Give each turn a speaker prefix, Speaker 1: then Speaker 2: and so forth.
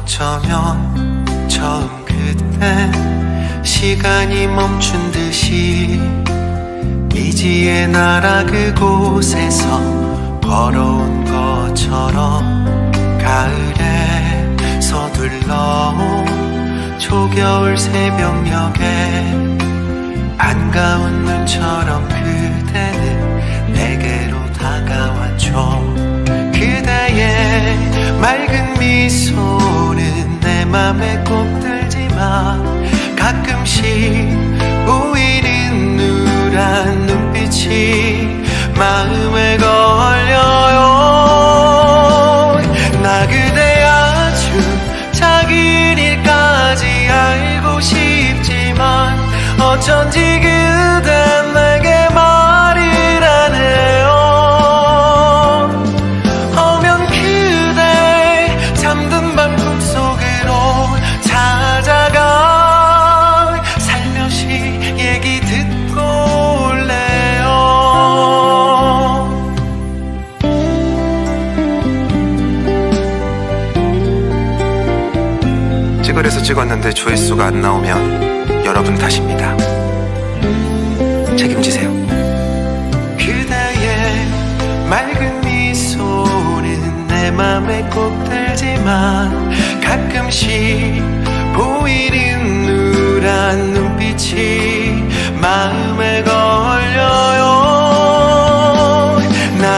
Speaker 1: 어쩌면 처음 그때 시간이 멈춘 듯이 미지의 나라 그곳에서 걸어온 것처럼 가을에 서둘러온 초겨울 새벽녘에 반가운 눈처럼 맘에 꼭 들지만 가끔씩 보이는 누란 눈빛이 마음에 걸려요. 나 그대 아주 작은 일까지 알고 싶지만 어쩐지 찌그려서 찍었는데 조회수가 안 나오면 여러분 탓입니다. 책임지세요. 그대의 맑은 미소는 내 맘에 꼭 들지만 가끔씩 보이는 누란 눈빛이